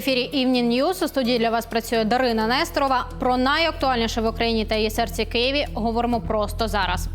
ефірі Evening News. У студії для вас працює Дарина Несторова. Про найактуальніше в Україні та її серці Києві говоримо просто зараз.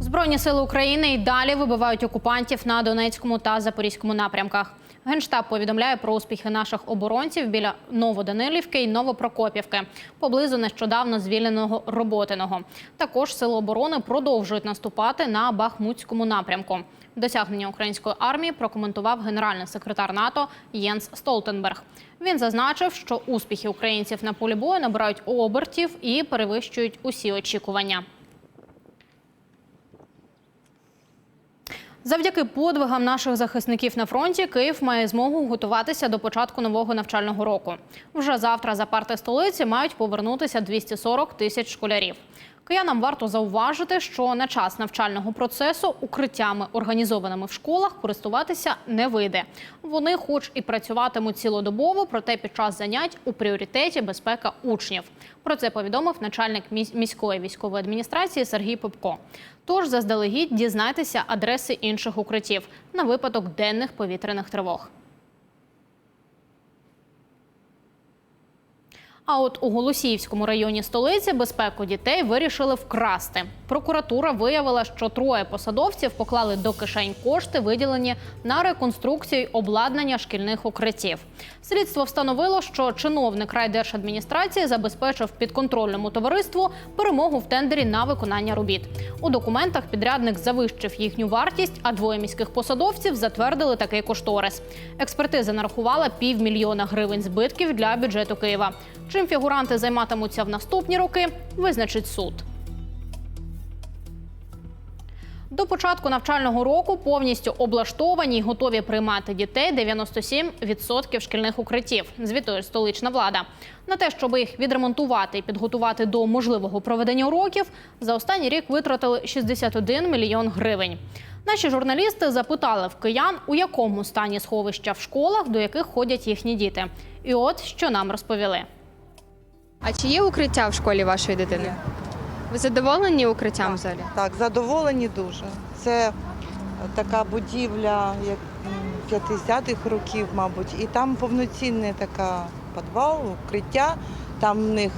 Збройні сили України і далі вибивають окупантів на Донецькому та Запорізькому напрямках. Генштаб повідомляє про успіхи наших оборонців біля Новоданилівки і Новопрокопівки, поблизу нещодавно звільненого Роботиного. Також сили оборони продовжують наступати на Бахмутському напрямку. Досягнення української армії прокоментував генеральний секретар НАТО Єнс Столтенберг. Він зазначив, що успіхи українців на полі бою набирають обертів і перевищують усі очікування. Завдяки подвигам наших захисників на фронті Київ має змогу готуватися до початку нового навчального року. Вже завтра за парти столиці мають повернутися 240 тисяч школярів. Киянам варто зауважити, що на час навчального процесу укриттями, організованими в школах, користуватися не вийде. Вони, хоч і працюватимуть цілодобово, проте під час занять у пріоритеті безпека учнів. Про це повідомив начальник міс- міської військової адміністрації Сергій Попко. Тож заздалегідь дізнайтеся адреси інших укриттів на випадок денних повітряних тривог. А от у Голосіївському районі столиці безпеку дітей вирішили вкрасти. Прокуратура виявила, що троє посадовців поклали до кишень кошти, виділені на реконструкцію обладнання шкільних укриттів. Слідство встановило, що чиновник райдержадміністрації забезпечив підконтрольному товариству перемогу в тендері на виконання робіт. У документах підрядник завищив їхню вартість, а двоє міських посадовців затвердили такий кошторис. Експертиза нарахувала півмільйона гривень збитків для бюджету Києва. Чим фігуранти займатимуться в наступні роки, визначить суд. До початку навчального року повністю облаштовані й готові приймати дітей 97% шкільних укриттів, звітує столична влада. На те, щоб їх відремонтувати і підготувати до можливого проведення уроків, за останній рік витратили 61 мільйон гривень. Наші журналісти запитали в киян, у якому стані сховища в школах, до яких ходять їхні діти. І от що нам розповіли. А чи є укриття в школі вашої дитини? Ви задоволені укриттям взагалі? Так, задоволені дуже. Це така будівля як 50-х років, мабуть, і там повноцінний така підвал, укриття, там в них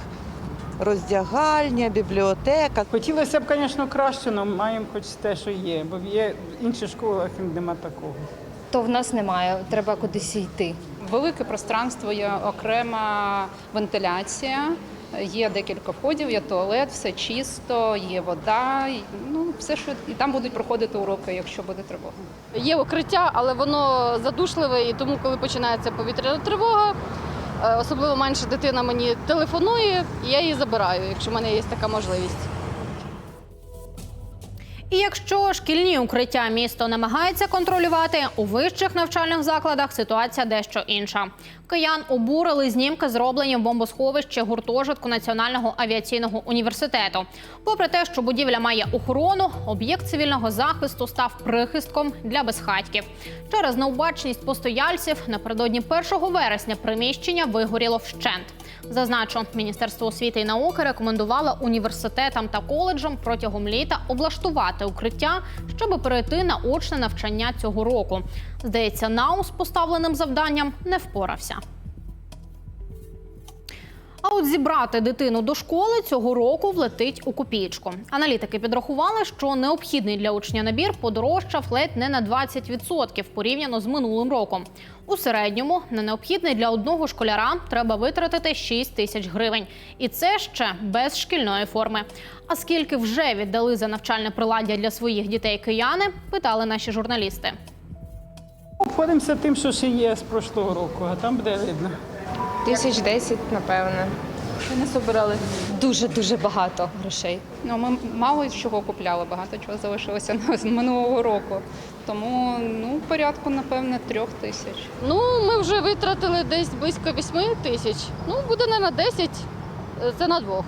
роздягальня, бібліотека. Хотілося б, звісно, краще, але маємо хоч те, що є, бо є в інших школах нема такого. То в нас немає, треба кудись йти. Велике пространство, є окрема вентиляція, є декілька входів, є туалет, все чисто, є вода. Ну, все, що і там будуть проходити уроки, якщо буде тривога. Є укриття, але воно задушливе, і тому, коли починається повітряна тривога, е, особливо менше дитина мені телефонує, і я її забираю, якщо в мене є така можливість. І якщо шкільні укриття місто намагається контролювати, у вищих навчальних закладах ситуація дещо інша. Киян обурили знімки, зроблені в бомбосховищі гуртожитку Національного авіаційного університету. Попри те, що будівля має охорону, об'єкт цивільного захисту став прихистком для безхатьків. Через необачність постояльців напередодні 1 вересня приміщення вигоріло вщент. Зазначу, Міністерство освіти і науки рекомендувало університетам та коледжам протягом літа облаштувати укриття, щоб перейти на очне навчання цього року. Здається, наус поставленим завданням не впорався. А от зібрати дитину до школи цього року влетить у копієчку. Аналітики підрахували, що необхідний для учня набір подорожчав ледь не на 20% порівняно з минулим роком. У середньому на необхідний для одного школяра треба витратити 6 тисяч гривень. І це ще без шкільної форми. А скільки вже віддали за навчальне приладдя для своїх дітей кияни, питали наші журналісти. Обходимося тим, що ще є з прошлого року, а там буде видно. Тисяч десять, напевно. Не собирали. Дуже дуже багато грошей. Ну, ми мало чого купляли, багато чого залишилося з минулого року. Тому ну, порядку, напевне, трьох тисяч. Ну, ми вже витратили десь близько вісьми тисяч. Ну, буде не на 10, е, це на двох.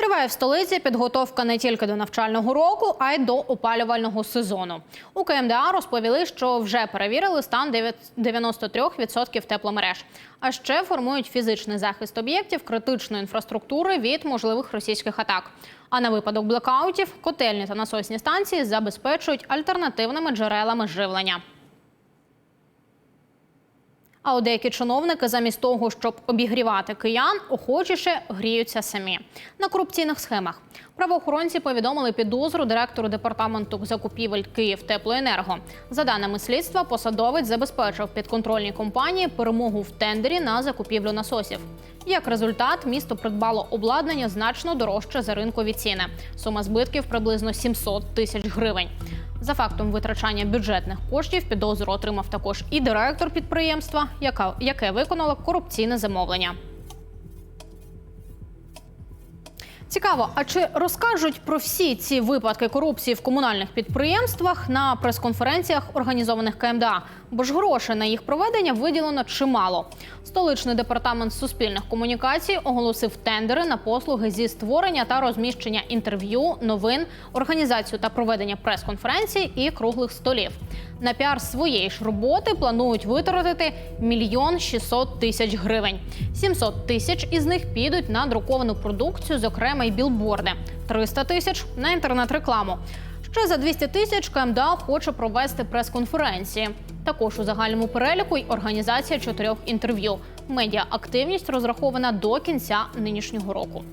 Триває в столиці підготовка не тільки до навчального року, а й до опалювального сезону. У КМДА розповіли, що вже перевірили стан 93% тепломереж. А ще формують фізичний захист об'єктів критичної інфраструктури від можливих російських атак. А на випадок блекаутів котельні та насосні станції забезпечують альтернативними джерелами живлення. А от деякі чиновники, замість того, щоб обігрівати киян, охочіше гріються самі на корупційних схемах. Правоохоронці повідомили підозру директору департаменту закупівель «Київтеплоенерго». За даними слідства, посадовець забезпечив підконтрольній компанії перемогу в тендері на закупівлю насосів. Як результат, місто придбало обладнання значно дорожче за ринкові ціни. Сума збитків приблизно 700 тисяч гривень. За фактом витрачання бюджетних коштів підозру отримав також і директор підприємства, яка, яке виконала корупційне замовлення. Цікаво, а чи розкажуть про всі ці випадки корупції в комунальних підприємствах на прес-конференціях, організованих КМДА? Бо ж грошей на їх проведення виділено чимало. Столичний департамент суспільних комунікацій оголосив тендери на послуги зі створення та розміщення інтерв'ю, новин, організацію та проведення прес-конференцій і круглих столів. На піар своєї ж роботи планують витратити мільйон 600 тисяч гривень. 700 тисяч із них підуть на друковану продукцію, зокрема й білборди. 300 тисяч на інтернет-рекламу. Ще за 200 тисяч КМДА хоче провести прес-конференції. Також у загальному переліку й організація чотирьох інтерв'ю. Медіа активність розрахована до кінця нинішнього року.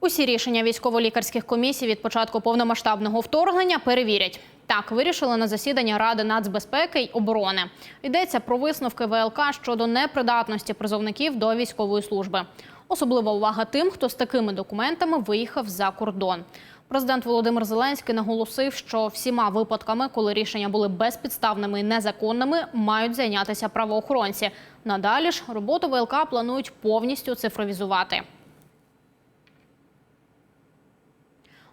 Усі рішення військово-лікарських комісій від початку повномасштабного вторгнення перевірять. Так вирішили на засіданні Ради нацбезпеки й оборони. Йдеться про висновки ВЛК щодо непридатності призовників до військової служби. Особлива увага тим, хто з такими документами виїхав за кордон. Президент Володимир Зеленський наголосив, що всіма випадками, коли рішення були безпідставними і незаконними, мають зайнятися правоохоронці. Надалі ж роботу ВЛК планують повністю цифровізувати.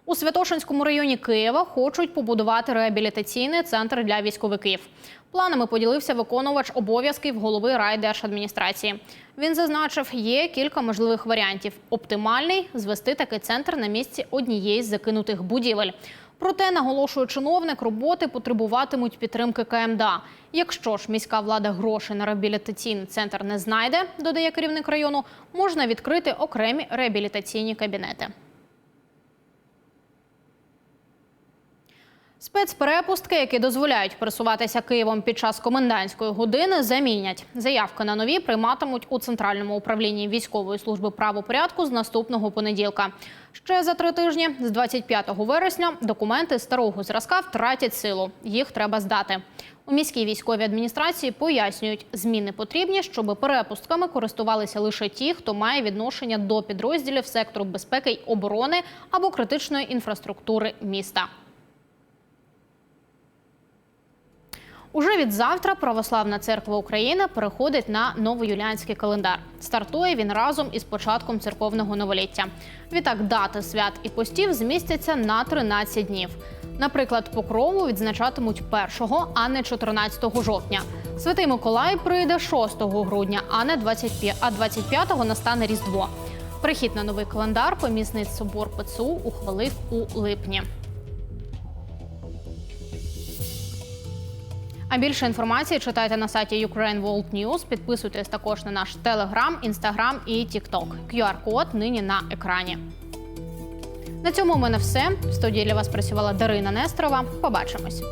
У Святошинському районі Києва хочуть побудувати реабілітаційний центр для військовиків. Планами поділився виконувач обов'язків голови райдержадміністрації. Він зазначив, є кілька можливих варіантів. Оптимальний звести такий центр на місці однієї з закинутих будівель. Проте, наголошує чиновник, роботи потребуватимуть підтримки КМДА. Якщо ж міська влада грошей на реабілітаційний центр не знайде, додає керівник району, можна відкрити окремі реабілітаційні кабінети. Спецперепустки, які дозволяють пересуватися Києвом під час комендантської години, замінять. Заявки на нові прийматимуть у центральному управлінні військової служби правопорядку з наступного понеділка. Ще за три тижні, з 25 вересня, документи старого зразка втратять силу. Їх треба здати. У міській військовій адміністрації пояснюють, зміни потрібні, щоб перепустками користувалися лише ті, хто має відношення до підрозділів сектору безпеки й оборони або критичної інфраструктури міста. Уже від завтра Православна церква України переходить на новоюліанський календар. Стартує він разом із початком церковного новоліття. Відтак дати свят і постів змістяться на 13 днів. Наприклад, покрову відзначатимуть 1, а не 14 жовтня. Святий Миколай прийде 6 грудня, а не 25, а 25-го настане Різдво. Прихід на новий календар помісний собор ПЦУ ухвалив у липні. А більше інформації читайте на сайті Ukraine World News. Підписуйтесь також на наш телеграм, інстаграм і TikTok. QR-код нині на екрані. На цьому у мене все. В студії для вас працювала Дарина Нестрова. Побачимось.